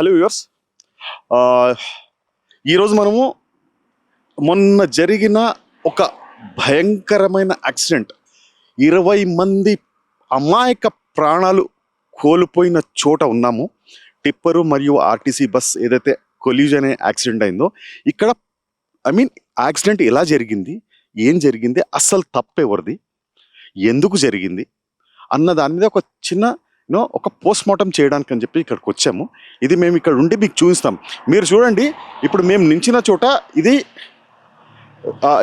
Hello viewers. ఈరోజు మనము మొన్న జరిగిన ఒక భయంకరమైన యాక్సిడెంట్. ఇరవై మంది అమాయక ప్రాణాలు కోల్పోయిన చోట ఉన్నాము. టిప్పరు మరియు ఆర్టీసీ బస్ ఏదైతే కొలీజ్ అనే యాక్సిడెంట్ అయిందో ఇక్కడ ఐ మీన్ యాక్సిడెంట్ ఎలా జరిగింది? ఏం జరిగింది? అస్సలు తప్పెవరిది? ఎందుకు జరిగింది? అన్న దాని మీద ఒక చిన్న నో ఒక పోస్ట్ మార్టం చేయడానికి అని చెప్పి ఇక్కడికి వచ్చాము. ఇది మేము ఇక్కడ ఉండి మీకు చూపిస్తాం. మీరు చూడండి ఇప్పుడు మేము నించిన చోట ఇది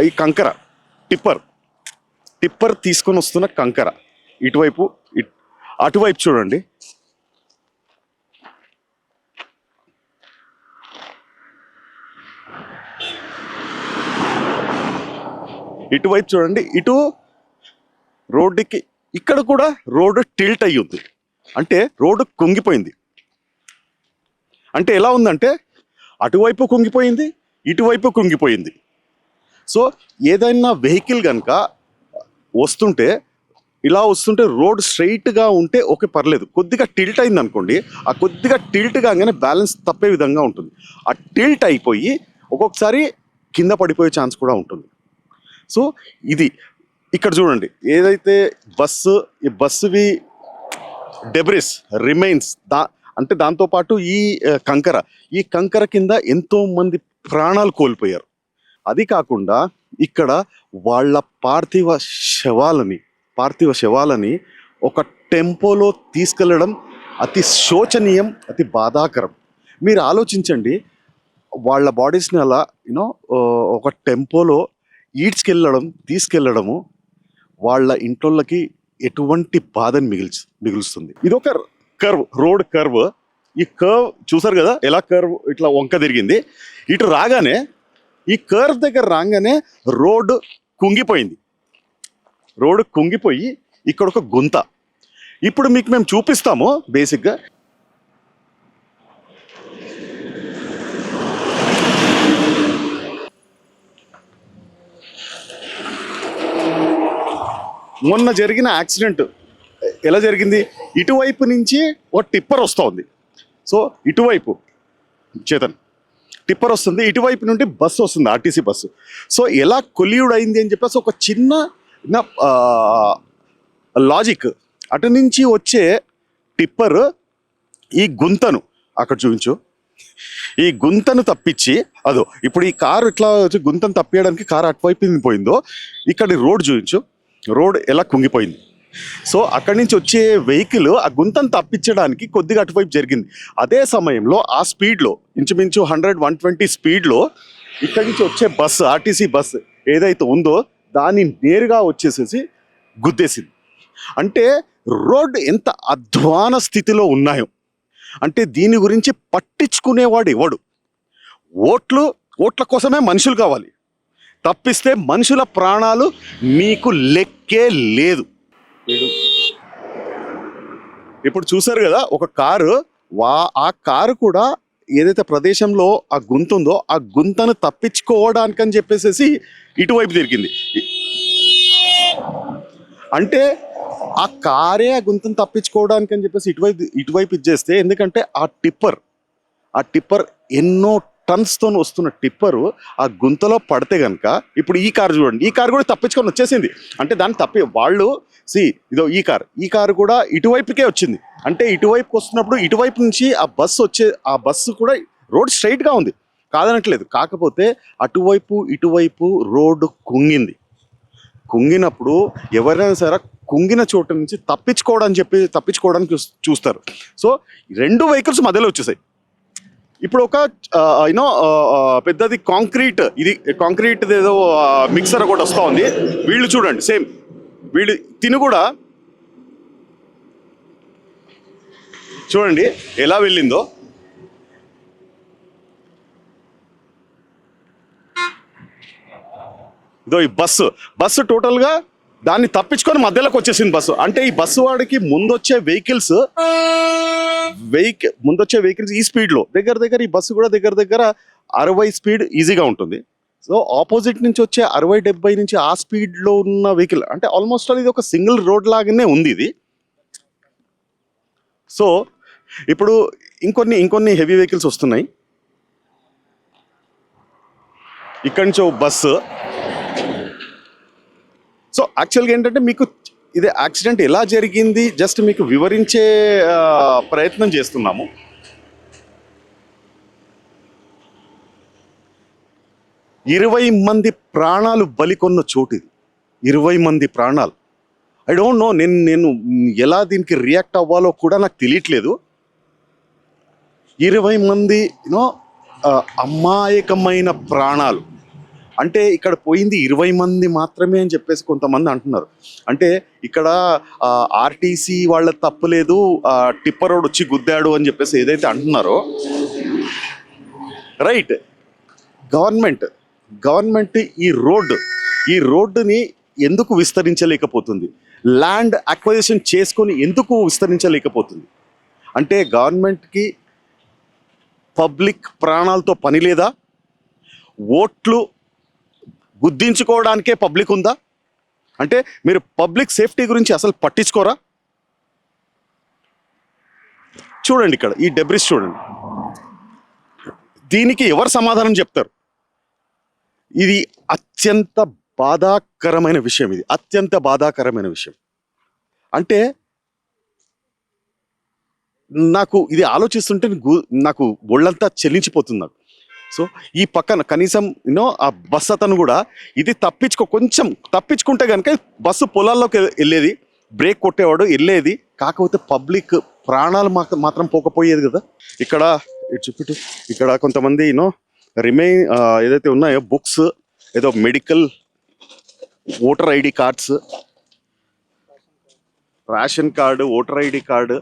ఈ కంకర టిప్పర్. టిప్పర్ తీసుకొని వస్తున్న కంకర. ఇటువైపు ఇట్- అటువైపు చూడండి. ఇటువైపు చూడండి ఇటు రోడ్డుకి ఇక్కడ కూడా రోడ్డు టిల్ట్ అయ్యి ఉంది అంటే రోడ్డు కుంగిపోయింది. అంటే ఎలా ఉందంటే అటువైపు కుంగిపోయింది ఇటువైపు కుంగిపోయింది. సో ఏదైనా వెహికల్ కనుక వస్తుంటే ఇలా వస్తుంటే రోడ్ స్ట్రైట్గా ఉంటే ఓకే పర్లేదు. కొద్దిగా టిల్ట్ అయింది అనుకోండి ఆ కొద్దిగా టిల్ట్ కాగానే బ్యాలెన్స్ తప్పే విధంగా ఉంటుంది. ఆ టిల్ట్ అయిపోయి ఒక్కొక్కసారి కింద పడిపోయే ఛాన్స్ కూడా ఉంటుంది. సో ఇది ఇక్కడ చూడండి ఏదైతే బస్సు ఈ బస్సువి డెబ్రిస్ రిమైన్స్ దా అంటే దాంతోపాటు ఈ కంకర. ఈ కంకర కింద ఎంతో మంది ప్రాణాలు కోల్పోయారు. అది కాకుండా ఇక్కడ వాళ్ళ పార్థివ శవాలని పార్థివ శవాలని ఒక టెంపోలో తీసుకెళ్ళడం అతి శోచనీయం అతి బాధాకరం. మీరు ఆలోచించండి వాళ్ళ బాడీస్ని అలా యూనో ఒక టెంపోలో ఈడ్చుకెళ్ళడం తీసుకెళ్ళడము వాళ్ళ ఇంట్లోకి ఎటువంటి బాధని మిగిల్చు మిగులుస్తుంది. ఇది ఒక కర్వ్ రోడ్ కర్వ్. ఈ కర్వ్ చూసారు కదా ఎలా కర్వ్ ఇట్లా వంక తిరిగింది? ఇటు రాగానే ఈ కర్వ్ దగ్గర రాగానే రోడ్డు కుంగిపోయింది. రోడ్డు కుంగిపోయి ఇక్కడ ఒక గుంత. ఇప్పుడు మీకు మేము చూపిస్తాము బేసిక్గా. మొన్న జరిగిన యాక్సిడెంట్ ఎలా జరిగింది? ఇటువైపు నుంచి ఒక టిప్పర్ వస్తుంది. సో ఇటువైపు చేతన్ టిప్పర్ వస్తుంది. ఇటువైపు నుండి బస్సు వస్తుంది ఆర్టీసీ బస్సు. సో ఎలా కొలియుడ్ అయింది అని చెప్పేసి ఒక చిన్న లాజిక్. అటు నుంచి వచ్చే టిప్పర్ ఈ గుంతను అక్కడ చూపించు. ఈ గుంతను తప్పించి అదో ఇప్పుడు ఈ కారు ఇట్లా వచ్చి గుంతను తప్పియడానికి కారు అటువైపు పోయిందో ఇక్కడ రోడ్ చూపించు. రోడ్ ఎలా కుంగిపోయింది. సో అక్కడి నుంచి వచ్చే వెహికల్ ఆ గుంతను తప్పించడానికి కొద్దిగా అటువైపు జరిగింది. అదే సమయంలో ఆ స్పీడ్లో ఇంచుమించు హండ్రెడ్ వన్ ట్వంటీ స్పీడ్లో ఇక్కడి నుంచి వచ్చే బస్సు ఆర్టీసీ బస్సు ఏదైతే ఉందో దాన్ని నేరుగా వచ్చేసేసి గుద్దేసింది. అంటే రోడ్ ఎంత అధ్వాన స్థితిలో ఉన్నాయో. అంటే దీని గురించి పట్టించుకునేవాడు ఎవడు? ఓట్లు ఓట్ల కోసమే మనుషులు కావాలి. తప్పిస్తే మనుషుల ప్రాణాలు మీకు లెక్కే లేదు. ఇప్పుడు చూసారు కదా ఒక కారు వా ఆ కారు కూడా ఏదైతే ప్రదేశంలో ఆ గుంత ఉందో ఆ గుంతను తప్పించుకోవడానికి అని చెప్పేసి ఇటువైపు తిరిగింది. అంటే ఆ కారే ఆ గుంతను తప్పించుకోవడానికి అని చెప్పేసి ఇటువైపు ఇటువైపు ఇచ్చేస్తే ఎందుకంటే ఆ టిప్పర్ ఆ టిప్పర్ ఎన్నో టన్స్తో వస్తున్న టిప్పరు ఆ గుంతలో పడితే కనుక ఇప్పుడు ఈ కారు చూడండి ఈ కారు కూడా తప్పించుకొని వచ్చేసింది. అంటే దాన్ని తప్పి వాళ్ళు సి ఇదో ఈ కార్ ఈ కారు కూడా ఇటువైపుకే వచ్చింది. అంటే ఇటువైపుకి వస్తున్నప్పుడు ఇటువైపు నుంచి ఆ బస్సు వచ్చే ఆ బస్సు కూడా రోడ్ స్ట్రైట్గా ఉంది. కాదనట్లేదు. కాకపోతే అటువైపు ఇటువైపు రోడ్డు కుంగింది. కుంగినప్పుడు ఎవరైనా సరే కుంగిన చోటు నుంచి తప్పించుకోవడానికి చెప్పి తప్పించుకోవడానికి చూస్తారు. సో రెండు వెహికల్స్ మధ్యలో వచ్చేసాయి. ఇప్పుడు ఒక యూనో పెద్దది కాంక్రీట్ ఇది కాంక్రీట్ ఏదో మిక్సర్ ఒకటి వస్తూ ఉంది. వీళ్ళు చూడండి సేమ్. వీళ్ళు తిని కూడా చూడండి ఎలా వెళ్ళిందో. ఇదో ఈ బస్సు. బస్సు టోటల్గా దాన్ని తప్పించుకొని మధ్యలోకి వచ్చేసింది బస్సు. అంటే ఈ బస్సు వాడికి ముందొచ్చే వెహికల్స్ వెహికల్ ముందొచ్చే వెహికల్స్ ఈ స్పీడ్లో. దగ్గర దగ్గర ఈ బస్సు కూడా దగ్గర దగ్గర అరవై స్పీడ్ ఈజీగా ఉంటుంది. సో ఆపోజిట్ నుంచి వచ్చే అరవై డెబ్బై నుంచి ఆ స్పీడ్లో ఉన్న వెహికల్ అంటే ఆల్మోస్ట్ ఇది ఒక సింగిల్ రోడ్ లాగానే ఉంది ఇది. సో ఇప్పుడు ఇంకొన్ని ఇంకొన్ని హెవీ వెహికల్స్ వస్తున్నాయి. ఇక్కడి నుంచి బస్సు. సో యాక్చువల్గా ఏంటంటే మీకు ఇది యాక్సిడెంట్ ఎలా జరిగింది? జస్ట్ మీకు వివరించే ప్రయత్నం చేస్తున్నాము. ఇరవై మంది ప్రాణాలు బలికొన్న చోటు ఇది. ఇరవై మంది ప్రాణాలు. ఐ డోంట్ నో నేను నేను ఎలా దీనికి రియాక్ట్ అవ్వాలో కూడా నాకు తెలియట్లేదు. ఇరవై మంది యూనో అమాయకమైన ప్రాణాలు. అంటే ఇక్కడ పోయింది ఇరవై మంది మాత్రమే అని చెప్పేసి కొంతమంది అంటున్నారు. అంటే ఇక్కడ ఆర్టీసీ వాళ్ళ తప్పులేదు టిప్పర్ రోడ్ వచ్చి గుద్దాడు అని చెప్పేసి ఏదైతే అంటున్నారో రైట్. గవర్నమెంట్ గవర్నమెంట్ ఈ రోడ్డు ఈ రోడ్డుని ఎందుకు విస్తరించలేకపోతుంది? ల్యాండ్ అక్వజిషన్ చేసుకొని ఎందుకు విస్తరించలేకపోతుంది? అంటే గవర్నమెంట్కి పబ్లిక్ ప్రాణాలతో పని లేదా? ఓట్లు గుద్దించుకోవడానికే పబ్లిక్ ఉందా? అంటే మీరు పబ్లిక్ సేఫ్టీ గురించి అసలు పట్టించుకోరా? చూడండి ఇక్కడ ఈ డెబ్రిస్ చూడండి. దీనికి ఎవరు సమాధానం చెప్తారు? ఇది అత్యంత బాధాకరమైన విషయం ఇది అత్యంత బాధాకరమైన విషయం. అంటే నాకు ఇది ఆలోచిస్తుంటే నాకు ఒళ్ళంతా చెల్లించిపోతుంది నాకు. సో ఈ పక్కన కనీసం యూనో ఆ బస్ అతను కూడా ఇది తప్పించుకో కొంచెం తప్పించుకుంటే కనుక బస్సు పొలాల్లోకి వెళ్ళేది బ్రేక్ కొట్టేవాడు వెళ్ళేది కాకపోతే పబ్లిక్ ప్రాణాలు మాత్రం మాత్రం పోకపోయేది కదా. ఇక్కడ ఇటు చూపిటు ఇక్కడ కొంతమంది యూనో రిమైన్ ఏదైతే ఉన్నాయో బుక్స్ ఏదో medical voter ID cards ration card voter ID card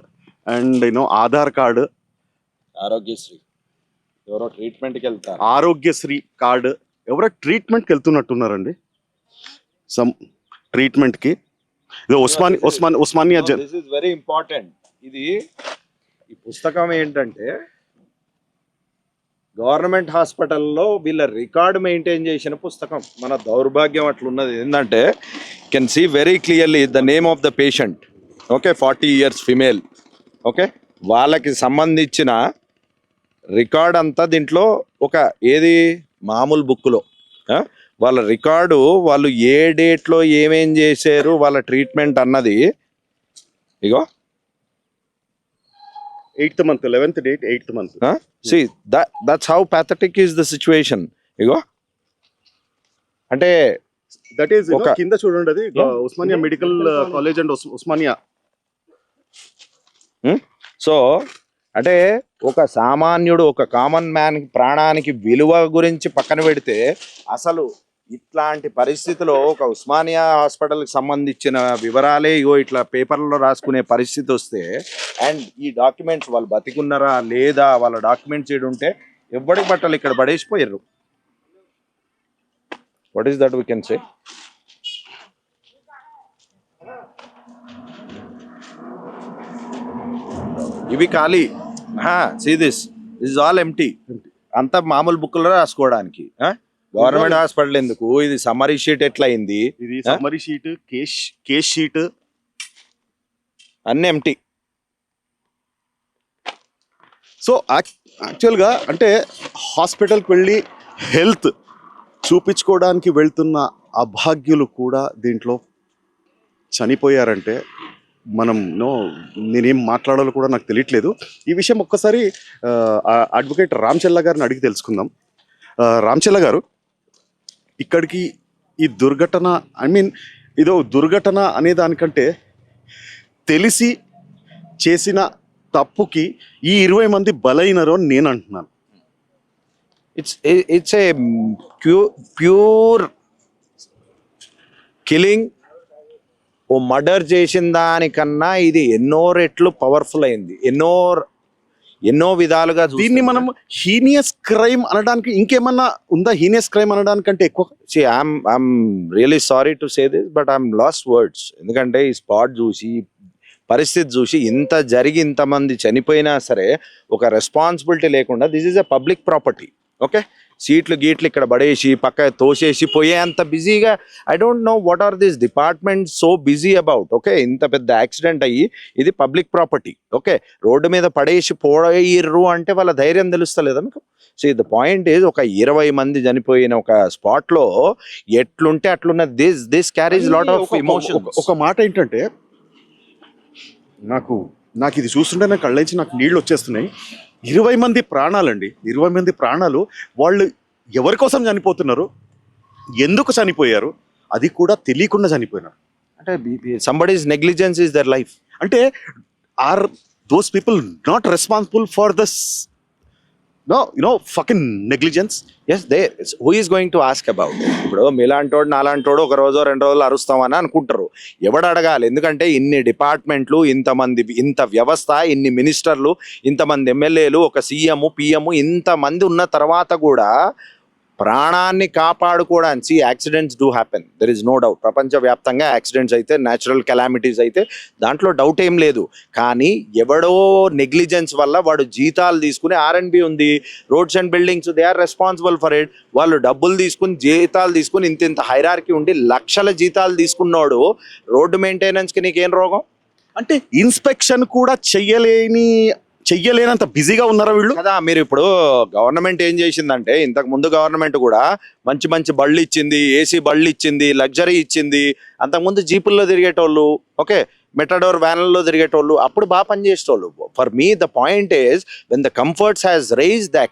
and you know Aadhaar card. Aarogyasri. ఎవరో ట్రీట్మెంట్కి వెళ్తారు. ఆరోగ్యశ్రీ కార్డు ఎవరో ట్రీట్మెంట్కి వెళ్తున్నట్టున్నారండి. సమ్ ట్రీట్మెంట్కి ఇది Osmani Osman Osmania this is very important ఇది ఈ పుస్తకం ఏంటంటే గవర్నమెంట్ హాస్పిటల్లో వీళ్ళ రికార్డ్ మెయింటైన్ చేసిన పుస్తకం. మన దౌర్భాగ్యం అట్లున్నది. ఏంటంటే can see very clearly the name of the patient. Okay forty years female. Okay వాళ్ళకి సంబంధించిన రికార్డ్ అంతా దీంట్లో ఒక ఏది? మామూలు బుక్లో. వాళ్ళ రికార్డు వాళ్ళు ఏ డేట్లో ఏమేం చేశారు వాళ్ళ ట్రీట్మెంట్ అన్నది. ఇగో. Eighth month eleventh date eighth month. See that's how pathetic is the situation ఇగో. అంటే దట్ ఈస్ ఒక- కింద చూడండి అది. Yeah. Osmania medical college and Osmania. So అంటే ఒక సామాన్యుడు ఒక కామన్ మ్యాన్ ప్రాణానికి విలువ గురించి పక్కన పెడితే అసలు ఇట్లాంటి పరిస్థితిలో ఒక ఉస్మానియా హాస్పిటల్కి సంబంధించిన వివరాలే ఇగో ఇట్లా పేపర్లో రాసుకునే పరిస్థితి వస్తే అండ్ ఈ డాక్యుమెంట్స్ వాళ్ళు బతికున్నారా లేదా వాళ్ళ డాక్యుమెంట్స్ ఏడు ఉంటే ఎవ్వడికి బట్టలు ఇక్కడ పడేసిపోయారు what is that we can say ఇవి ఖాళీ. See this is all empty అంతా మామూలు బుక్లో రాసుకోవడానికి. గవర్నమెంట్ హాస్పిటల్ ఎందుకు? ఇది సమ్మరీ షీట్ ఎట్లా అయింది ఇది? సమ్మరీ షీట్ కేస్ షీట్ అన్ని ఎంటీ సో యాక్చువల్గా అంటే హాస్పిటల్కి వెళ్ళి హెల్త్ చూపించుకోవడానికి వెళ్తున్న అభాగ్యులు కూడా దీంట్లో చనిపోయారంటే మనం నో నేనేం మాట్లాడాలో కూడా నాకు తెలియట్లేదు. ఈ విషయం ఒక్కసారి అడ్వకేట్ రామచెల్ల గారిని అడిగి తెలుసుకుందాం. ఆ, గారు ఇక్కడికి ఈ దుర్ఘటన ఐ మీన్ ఇదో దుర్ఘటన అనే దానికంటే తెలిసి చేసిన తప్పుకి ఈ ఇరవై మంది బలైనరు అని నేను అంటున్నాను. It's it's a pure killing or murder చేసిన దానికన్నా ఇది ఎన్నో రెట్లు పవర్ఫుల్ అయింది. ఎన్నో ఎన్నో విధాలుగా దీన్ని మనం హీనియస్ క్రైమ్ అనడానికి ఇంకేమన్నా ఉందా? హీనియస్ క్రైమ్ అనడానికంటే ఎక్కువ? I'm I'm really sorry to say this but I'm lost words ఎందుకంటే ఈ స్పాట్ చూసి పరిస్థితి చూసి ఇంత జరిగి ఇంతమంది చనిపోయినా సరే ఒక రెస్పాన్సిబిలిటీ లేకుండా this is a public property okay సీట్లు గీట్లు ఇక్కడ పడేసి పక్క తోసేసి పోయేంత బిజీగా I don't know what are this department so busy about okay ఇంత పెద్ద యాక్సిడెంట్ అయ్యి ఇది పబ్లిక్ ప్రాపర్టీ ఓకే రోడ్డు మీద పడేసి పోయిర్రు అంటే వాళ్ళ ధైర్యం తెలుస్తలేదా మీకు? సో ద పాయింట్ ఈజ్ ఒక ఇరవై మంది చనిపోయిన ఒక స్పాట్లో ఎట్లుంటే అట్లున్న this this carries lot of emotion ఒక- ఒక మాట ఏంటంటే నాకు నాకు ఇది చూస్తుంటే నాకు కళ్ళంచి నాకు నీళ్ళు వచ్చేస్తున్నాయి. ఇరవై మంది ప్రాణాలండి. ఇరవై మంది ప్రాణాలు వాళ్ళు ఎవరి కోసం చనిపోతున్నారు? ఎందుకు చనిపోయారు? అది కూడా తెలియకుండా చనిపోయినారు. అంటే somebody's negligence is their life అంటే are those people not responsible for this no you know fucking negligence yes they who is going to ask about ఇప్పుడు మీలాంటోడు నాలాంటోడు ఒక రోజు రెండు రోజులు అరుస్తామని అనుకుంటారు. ఎవడు అడగాలి? ఎందుకంటే ఇన్ని డిపార్ట్మెంట్లు ఇంతమంది ఇంత వ్యవస్థ ఇన్ని మినిస్టర్లు ఇంతమంది ఎమ్మెల్యేలు ఒక సీఎం పిఎం ఇంతమంది ఉన్న తర్వాత కూడా ప్రాణాన్ని కాపాడుకోవడానికి accidents do happen there is no doubt ప్రపంచవ్యాప్తంగా యాక్సిడెంట్స్ అయితే న్యాచురల్ కెలామిటీస్ అయితే దాంట్లో డౌట్ ఏం లేదు. కానీ ఎవడో నెగ్లిజెన్స్ వల్ల వాడు జీతాలు తీసుకుని ఆర్ అండ్ బి ఉంది. Roads and buildings they are responsible for it వాళ్ళు డబ్బులు తీసుకుని జీతాలు తీసుకుని ఇంత ఇంత హైరార్కి ఉండి లక్షల జీతాలు తీసుకున్నాడు. రోడ్డు మెయింటెనెన్స్కి నీకేం రోగం? అంటే ఇన్స్పెక్షన్ కూడా చెయ్యలేని చెయ్యలేనంత బిజీగా ఉన్నారా వీళ్ళు? కదా మీరు ఇప్పుడు గవర్నమెంట్ ఏం చేసిందంటే ఇంతకు ముందు గవర్నమెంట్ కూడా మంచి మంచి బళ్ళు ఇచ్చింది ఏసీ బళ్ళు ఇచ్చింది లగ్జరీ ఇచ్చింది. అంతకుముందు జీపుల్లో తిరిగేటోళ్ళు ఓకే మెటాడోర్ వ్యాన్లలో తిరిగేటోళ్ళు అప్పుడు బాగా పనిచేసేటోళ్ళు. For me the point is when the comforts has rise the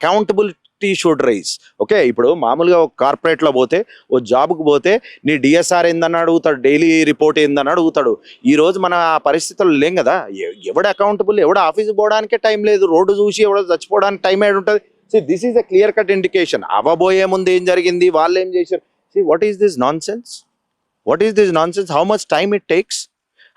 tea should rise. Okay ఇప్పుడు మామూలుగా ఒక కార్పొరేట్లో పోతే ఓ జాబ్కి పోతే నీ డిఎస్ఆర్ ఏందని అడుగుతాడు డైలీ రిపోర్ట్ ఏందని అడుగుతాడు. ఈరోజు మన ఆ పరిస్థితుల్లో లేం కదా? ఎవడ అకౌంటబుల్ ఎవడ ఆఫీస్కి పోవడానికే టైం లేదు రోడ్డు చూసి ఎవడో చచ్చిపోవడానికి టైం ఏడు ఉంటుంది. See this is a clear cut indication అవ్వబోయే ముందు ఏం జరిగింది? వాళ్ళు ఏం చేశారు? See what is this nonsense what is this nonsense how much time it takes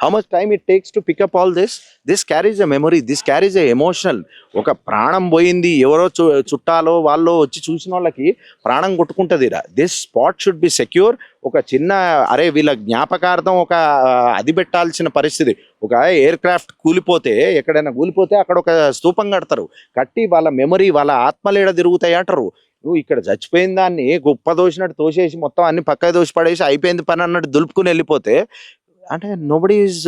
how much time it takes to pick up all this this carries a memory this carries a emotional ఒక ప్రాణం పోయింది. ఎవరో చు- చుట్టాలో వాళ్ళు వచ్చి చూసిన వాళ్ళకి ప్రాణం కొట్టుకుంటుంది this spot should be secure ఒక చిన్న అరే వీళ్ళ జ్ఞాపకార్థం ఒక అది పెట్టాల్సిన పరిస్థితి. ఒక ఎయిర్ క్రాఫ్ట్ కూలిపోతే ఎక్కడైనా కూలిపోతే అక్కడ ఒక స్తూపం కడతారు. కట్టి వాళ్ళ మెమరీ వాళ్ళ ఆత్మలేడ తిరుగుతాయి అంటారు. నువ్వు ఇక్కడ చచ్చిపోయిన దాన్ని గొప్ప దోసినట్టు తోసేసి మొత్తం అన్ని పక్క దోసి పడేసి అయిపోయింది పని అన్నట్టు దులుపుకుని వెళ్ళిపోతే అంటే nobody is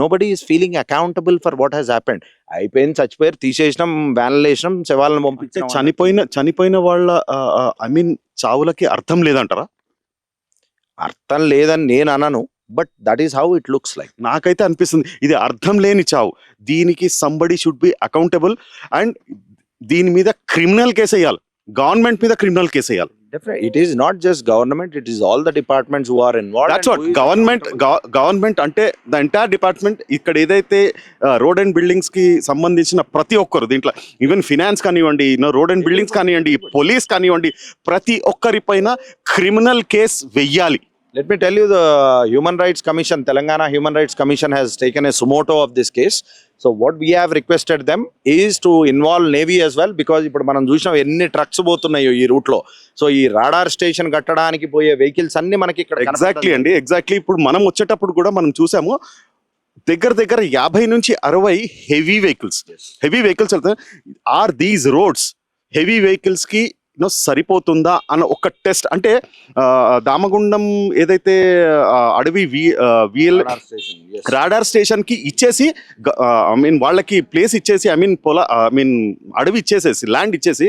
nobody is feeling accountable for what has happened అయిపోయింది చచ్చిపోయారు తీసేసినాం వ్యాన్లు వేసినాం శవాలను పంపించాం చనిపోయిన చనిపోయిన వాళ్ళ ఐ మీన్ చావులకి అర్థం లేదంటారా? అర్థం లేదని నేను అనను but that is how it looks like నాకైతే అనిపిస్తుంది ఇది అర్థం లేని చావు. దీనికి somebody should be accountable and దీని మీద క్రిమినల్ కేసు వేయాలి. గవర్నమెంట్ మీద క్రిమినల్ కేసు వేయాలి. It is not just government it is all the departments who are that's what involve government government అంటే ద ఎంటైర్ డిపార్ట్మెంట్ ఇక్కడ ఏదైతే రోడ్ అండ్ బిల్డింగ్స్కి సంబంధించిన ప్రతి ఒక్కరు దీంట్లో ఈవెన్ ఫినాన్స్ కానివ్వండి రోడ్ అండ్ బిల్డింగ్స్ కానివ్వండి పోలీస్ కానివ్వండి ప్రతి ఒక్కరి పైన క్రిమినల్ కేస్ వెయ్యాలి. Let me tell you, the Human Rights Commission, Telangana Human Rights Commission has taken a sumoto of this case. So what we have requested them is to involve Navy as well because ఇప్పుడు మనం చూసినాం ఎన్ని trucks పోతున్నాయో ఈ రూట్లో so ఈ radar station కట్టడానికి పోయే vehicles అన్ని మనకి ఇక్కడ ఎగ్జాక్ట్లీ అండి ఎగ్జాక్ట్లీ ఇప్పుడు మనం వచ్చేటప్పుడు కూడా మనం చూసాము దగ్గర దగ్గర యాభై నుంచి అరవై హెవీ వెహికల్స్ హెవీ వెహికల్స్ వెళ్తాయి are these roads heavy vehicles you know సరిపోతుందా అన్న ఒక టెస్ట్ అంటే దామగుండం ఏదైతే అడవి విఎల్ రాడార్ స్టేషన్కి ఇచ్చేసి ఐ మీన్ వాళ్ళకి ప్లేస్ ఇచ్చేసి ఐ మీన్ పొల ఐ మీన్ అడవి ఇచ్చేసేసి ల్యాండ్ ఇచ్చేసి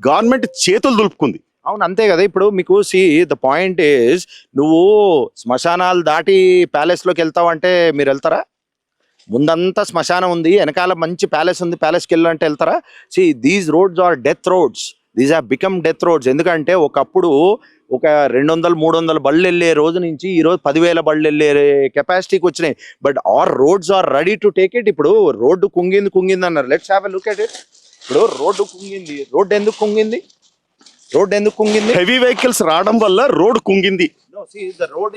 గవర్నమెంట్ చేతులు దులుపుకుంది. అవును అంతే కదా. ఇప్పుడు మీకు సి ద పాయింట్ ఈస్ నువ్వు శ్మశానాలు దాటి ప్యాలెస్లోకి వెళ్తావు అంటే మీరు వెళ్తారా? ముందంతా శ్మశానం ఉంది వెనకాల మంచి ప్యాలెస్ ఉంది ప్యాలెస్కి వెళ్ళాలంటే వెళ్తారా? See these roads are death roads. These are become death roads ఎందుకంటే ఒకప్పుడు ఒక రెండు వందలు మూడు వందల బళ్ళు వెళ్ళే రోజు నుంచి ఈ రోజు పదివేల బళ్ళు వెళ్ళే కెపాసిటీకి వచ్చినాయి. But are roads are ready to take it ఇప్పుడు రోడ్డు కుంగింది కుంగింది అన్నారు. Let's have a look at it ఇప్పుడు రోడ్డు కుంగింది. రోడ్డు ఎందుకు కుంగింది? రోడ్డు ఎందుకు కుంగింది? హెవీ వెహికల్స్ రావడం వల్ల రోడ్ కుంగింది. The road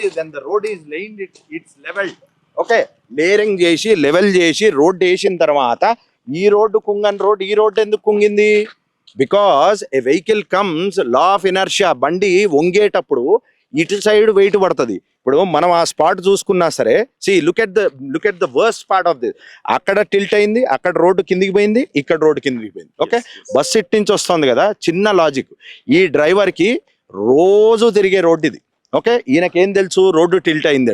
is laid, it, it's leveled. Okay layering చేసి లెవెల్ చేసి రోడ్ వేసిన తర్వాత ఈ రోడ్డు కుంగని రోడ్ ఈ రోడ్ ఎందుకు కుంగింది? Because a vehicle comes law of inertia బండి వంగేటప్పుడు ఇటు సైడ్ వెయిట్ పడుతుంది. ఇప్పుడు మనం ఆ స్పాట్ చూసుకున్నా సరే see look at the look at the worst part of this అక్కడ టిల్ట్ అయింది అక్కడ రోడ్డు కిందికి పోయింది ఇక్కడ రోడ్డు కిందికి పోయింది. ఓకే బస్ ఇట్ నుంచి వస్తుంది కదా చిన్న లాజిక్ ఈ డ్రైవర్కి రోజు తిరిగే రోడ్డు ఇది. ఓకే ఈయనకేం తెలుసు? రోడ్డు టిల్ట్ అయింది.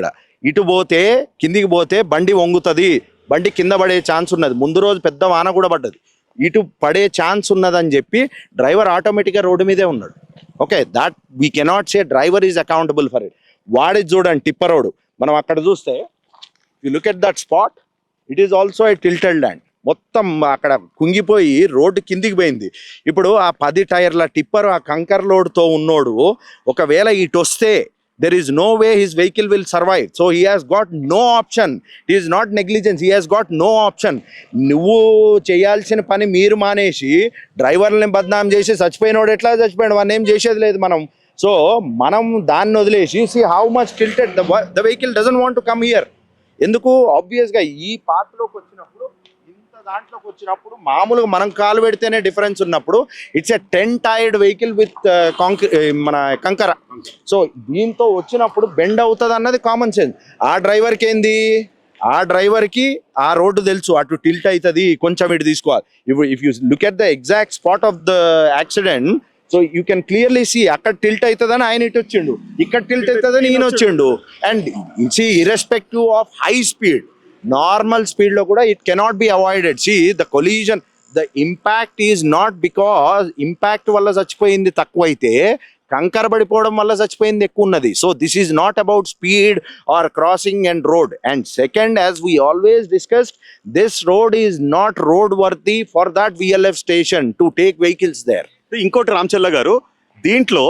ఇటు పోతే కిందికి పోతే బండి వంగుతుంది. బండి కింద పడే ఛాన్స్ ఉన్నది. ముందు రోజు పెద్ద వాన కూడా పడ్డది. ఇటు పడే ఛాన్స్ ఉన్నదని చెప్పి డ్రైవర్ ఆటోమేటిక్గా రోడ్డు మీదే ఉన్నాడు. Okay that we cannot say driver is accountable for it వాడిది చూడండి టిప్పర్ రోడ్ మనం అక్కడ చూస్తే you look at that spot it is also a tilted land మొత్తం అక్కడ కుంగిపోయి రోడ్డు కిందికి పోయింది. ఇప్పుడు ఆ పది టైర్ల టిప్పర్ ఆ కంకర్ లోడ్తో ఉన్నోడు ఒకవేళ ఇటు వస్తే there is no way his vehicle vehicle will survive so has has no option. Option is not negligence he has got no option నువ్వు చేయాల్సిన పని మీరు మానేసి డ్రైవర్ని బద్నాం చేసి చచ్చిపోయినోడు ఎట్లా చచ్చిపోయాడు? వాడిని ఏం చేసేది లేదు మనం. సో మనం దాన్ని వదిలేసి see how much tilted the vehicle doesn't want to come here ఎందుకు? ఆబ్వియస్గా ఈ పాత్రలోకి వచ్చినప్పుడు దాంట్లోకి వచ్చినప్పుడు మామూలుగా మనం కాలు పెడితేనే డిఫరెన్స్ ఉన్నప్పుడు it's a ten tyred vehicle with concrete మన కంకర. సో దీంతో వచ్చినప్పుడు బెండ్ అవుతుంది అన్నది కామన్ సెన్స్ ఆ డ్రైవర్కి ఏంది? ఆ డ్రైవర్కి ఆ రోడ్డు తెలుసు. అటు టిల్ట్ అవుతుంది కొంచెం ఇటు తీసుకోవాలి. ఇప్పుడు if you look at the exact spot of the accident so you can clearly see అక్కడ టిల్ట్ అవుతుందని ఆయన ఇటు వచ్చిండు. ఇక్కడ టిల్ట్ అవుతుందని ఈయన వచ్చిండు. And see irrespective of high speed normal స్పీడ్లో కూడా it cannot be avoided see the collision the impact is not because impact వల్ల చచ్చిపోయింది తక్కువైతే కంకర పడిపోవడం వల్ల చచ్చిపోయింది ఎక్కువ ఉన్నది so this is not about speed or crossing and road and second as we always discussed this road is not road worthy for that VLF station to take vehicles there ఇంకోటి రామచల్ల గారు దీంట్లో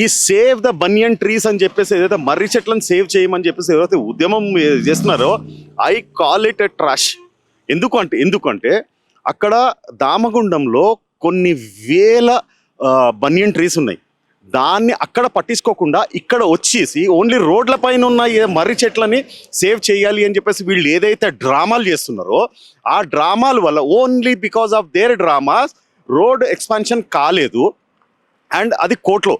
ఈ సేవ్ ద బనియన్ ట్రీస్ అని చెప్పేసి ఏదైతే మర్రి చెట్లను save చేయమని చెప్పేసి ఏదైతే ఉద్యమం చేస్తున్నారో I call it a trash. ఎందుకు అంటే ఎందుకంటే అక్కడ దామగుండంలో కొన్ని వేల బనియన్ ట్రీస్ ఉన్నాయి. దాన్ని అక్కడ పట్టించుకోకుండా ఇక్కడ వచ్చేసి ఓన్లీ రోడ్ల పైన ఉన్న మర్రి చెట్లని సేవ్ చేయాలి అని చెప్పేసి వీళ్ళు ఏదైతే డ్రామాలు చేస్తున్నారో ఆ డ్రామాల వల్ల only because of their dramas road expansion కాలేదు. అండ్ అది కోర్టులో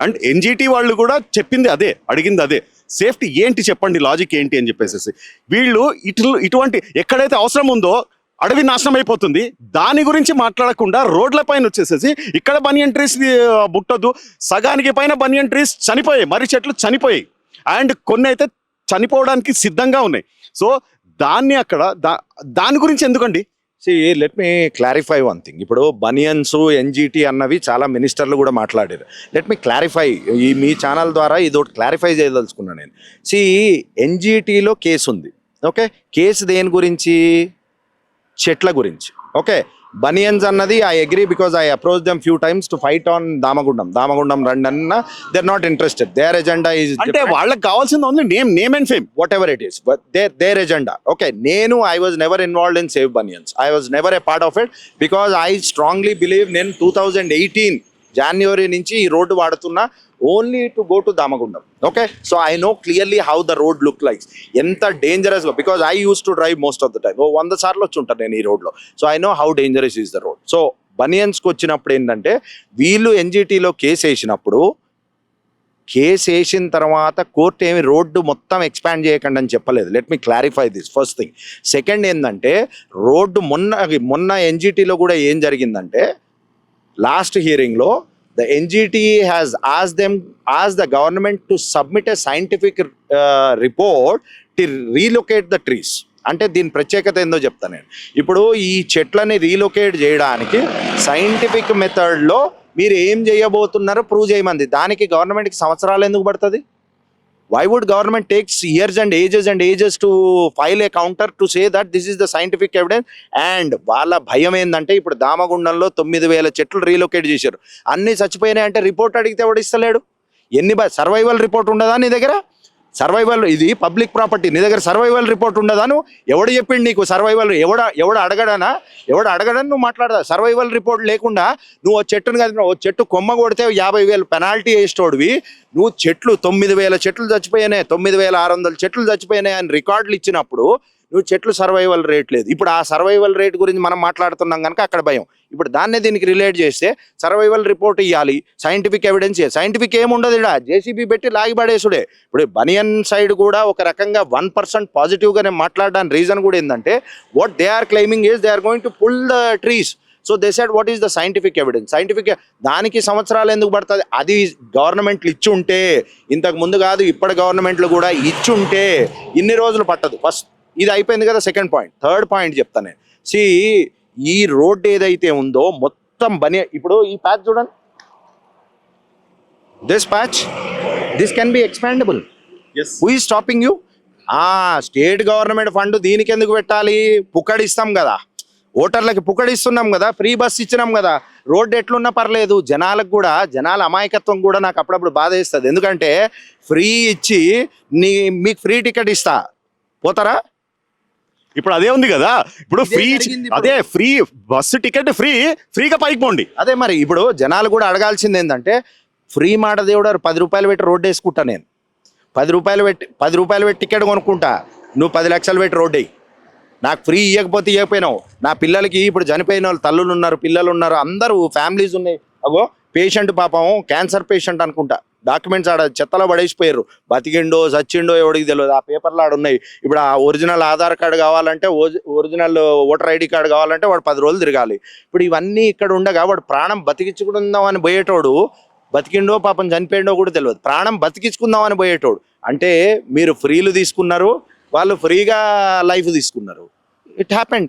అండ్ ఎన్జిటి వాళ్ళు కూడా చెప్పింది అదే అడిగింది అదే. సేఫ్టీ ఏంటి చెప్పండి లాజిక్ ఏంటి అని చెప్పేసి వీళ్ళు ఇటు ఇటువంటి ఎక్కడైతే అవసరం ఉందో అడవి నాశనం అయిపోతుంది. దాని గురించి మాట్లాడకుండా రోడ్ల పైన వచ్చేసేసి ఇక్కడ బనియన్ ట్రీస్ బుట్టదు సగానికి పైన బనియన్ ట్రీస్ చనిపోయాయి. మరి చెట్లు చనిపోయాయి. అండ్ కొన్ని అయితే చనిపోవడానికి సిద్ధంగా ఉన్నాయి. సో దాన్ని అక్కడ దా దాని గురించి ఎందుకండి? See let me clarify one thing ఇప్పుడు బనియన్స్ ఎన్జిటి అన్నవి చాలా మినిస్టర్లు కూడా మాట్లాడారు. లెట్ మీ క్లారిఫై ఈ మీ ఛానల్ ద్వారా ఇది ఒకటి క్లారిఫై చేయదలుచుకున్నాను నేను. సి ఎన్జిటిలో కేసు ఉంది ఓకే కేసు దేని గురించి? చెట్ల గురించి. ఓకే బనియన్స్ అన్నది I agree because I approach them few times to fight on Damagundam Damagundam రండి అన్న they are not interested their agenda is అంటే వాళ్ళకి కావాల్సింది only name name and fame whatever it is their their agenda okay నేను I was never involved in save banyans I was never a part of it because I strongly believe నేను two thousand eighteen January నుంచి ఈ road వాడుతున్నా only to go to Damagundam okay so I know clearly how the road look likes ఎంత డేంజరస్గా because I use to drive most of the time ఓ వంద సార్లు వచ్చి ఉంటాను నేను ఈ రోడ్లో. So I know how dangerous is the road so బనియన్స్కి వచ్చినప్పుడు ఏంటంటే వీళ్ళు ఎన్జిటీలో కేసు వేసినప్పుడు కేసు వేసిన తర్వాత కోర్టు ఏమి రోడ్డు మొత్తం ఎక్స్పాండ్ చేయకండి అని చెప్పలేదు. Let me clarify this first thing second ఏంటంటే రోడ్డు మొన్న మొన్న ఎన్జిటీలో కూడా ఏం జరిగిందంటే last హియరింగ్లో the NGT has ask them ask the government to submit a scientific report to relocate the trees. అంటే దీని ప్రత్యేకత ఏందో చెప్తాను నేను. ఇప్పుడు ఈ చెట్లని రీలొకేట్ చేయడానికి సైంటిఫిక్ మెథడ్లో మీరు ఏం చేయబోతున్నారో ప్రూవ్ చేయమంది. దానికి గవర్నమెంట్కి సంవత్సరాలు ఎందుకు పడుతుంది? Why would government takes years and ages and ages to file a counter to say that this is the scientific evidence and వాళ్ళ భయం ఏంటంటే ఇప్పుడు దామగుండంలో తొమ్మిది వేల చెట్లు రీలొకేట్ చేశారు. అన్నీ చచ్చిపోయినాయి అంటే రిపోర్ట్ అడిగితే ఎవడు ఇస్తలేడు? ఎన్ని సర్వైవల్ రిపోర్ట్ ఉండదా నీ దగ్గర? సర్వైవల్ ఇది పబ్లిక్ ప్రాపర్టీ. నీ దగ్గర సర్వైవల్ రిపోర్ట్ ఉండదాను? ఎవడు చెప్పిండు నీకు సర్వైవల్? ఎవడ ఎవడ అడగడానా? ఎవడు అడగడని నువ్వు మాట్లాడదా? సర్వైవల్ రిపోర్ట్ లేకుండా నువ్వు ఓ చెట్టును కదా ఓ చెట్టు కొమ్మ కొడితే యాభై వేలు పెనాల్టీ వేసేటోడివి. నువ్వు చెట్లు తొమ్మిది వేల చెట్లు చచ్చిపోయినాయి తొమ్మిది వేల ఆరు వందల చెట్లు చచ్చిపోయినాయి అని రికార్డులు ఇచ్చినప్పుడు నువ్వు చెట్లు సర్వైవల్ రేట్ లేదు. ఇప్పుడు ఆ సర్వైవల్ రేట్ గురించి మనం మాట్లాడుతున్నాం కనుక అక్కడ భయం. ఇప్పుడు దాన్నే దీనికి రిలేట్ చేస్తే సర్వైవల్ రిపోర్ట్ ఇవ్వాలి సైంటిఫిక్ ఎవిడెన్స్ సైంటిఫిక్ ఏముండదు ఇక్కడ జేసీబీ పెట్టి లాగిపడేసుడే ఇప్పుడు బనియన్ సైడ్ కూడా ఒక రకంగా వన్ పర్సెంట్ పాజిటివ్గానే మాట్లాడడానికి రీజన్ కూడా ఏంటంటే what they are claiming is they are going to pull the trees so they said what is the scientific evidence scientific దానికి సంవత్సరాలు ఎందుకు పడుతుంది? అది గవర్నమెంట్లు ఇచ్చి ఉంటే ఇంతకు ముందు కాదు ఇప్పటి గవర్నమెంట్లు కూడా ఇచ్చి ఉంటే ఇన్ని రోజులు పట్టదు. ఫస్ట్ ఇది అయిపోయింది కదా సెకండ్ పాయింట్ థర్డ్ పాయింట్ చెప్తాను నేను. సి ఈ రోడ్ ఏదైతే ఉందో మొత్తం బని ఇప్పుడు ఈ ప్యాచ్ చూడండి. This patch this can be expandable who is stopping you ఆ స్టేట్ గవర్నమెంట్ ఫండ్ దీనికి ఎందుకు పెట్టాలి? పుక్కడిస్తాం కదా. ఓటర్లకి పుక్కడిస్తున్నాం కదా. ఫ్రీ బస్ ఇచ్చినాం కదా. రోడ్డు ఎట్లున్నా పర్లేదు. జనాలకు కూడా జనాల అమాయకత్వం కూడా నాకు అప్పుడప్పుడు బాధ వేస్తుంది. ఎందుకంటే ఫ్రీ ఇచ్చి నీ మీకు ఫ్రీ టికెట్ ఇస్తా. పోతారా? ఇప్పుడు అదే ఉంది కదా. ఇప్పుడు ఫ్రీ. అదే ఫ్రీ బస్సు టికెట్ ఫ్రీ ఫ్రీగా పైకి పోండి. అదే మరి ఇప్పుడు జనాలు కూడా అడగాల్సింది ఏంటంటే ఫ్రీ మాట దేవుడు పది రూపాయలు పెట్టి రోడ్డు వేసుకుంటా నేను. పది రూపాయలు పెట్టి పది రూపాయలు పెట్టి టికెట్ కొనుక్కుంటా. నువ్వు పది లక్షలు పెట్టి రోడ్డు వేయి. నాకు ఫ్రీ ఇవ్వకపోతే ఇవ్వకపోయినావు నా పిల్లలకి ఇప్పుడు చనిపోయిన వాళ్ళు తల్లులు ఉన్నారు పిల్లలు ఉన్నారు అందరూ ఫ్యామిలీస్ ఉన్నాయి. అగో పేషెంట్ పాపం క్యాన్సర్ పేషెంట్ అనుకుంటా. డాక్యుమెంట్స్ ఆడ చెత్తలో పడేసిపోయారు బతికిండో చచ్చిండో ఎవడికి తెలియదు ఆ పేపర్లు ఆడ ఉన్నాయి. ఇప్పుడు ఆ ఒరిజినల్ ఆధార్ కార్డు కావాలంటే ఒరిజినల్ ఓటర్ ఐడి కార్డు కావాలంటే వాడు పది రోజులు తిరగాలి. ఇప్పుడు ఇవన్నీ ఇక్కడ ఉండగా వాడు ప్రాణం బతికించుకుందాం అని పోయేటోడు బతికిండో పాపం చనిపోయిండో కూడా తెలియదు ప్రాణం బతికించుకుందాం అని పోయేటోడు. అంటే మీరు ఫ్రీలు తీసుకున్నారు వాళ్ళు ఫ్రీగా లైఫ్ తీసుకున్నారు. It happened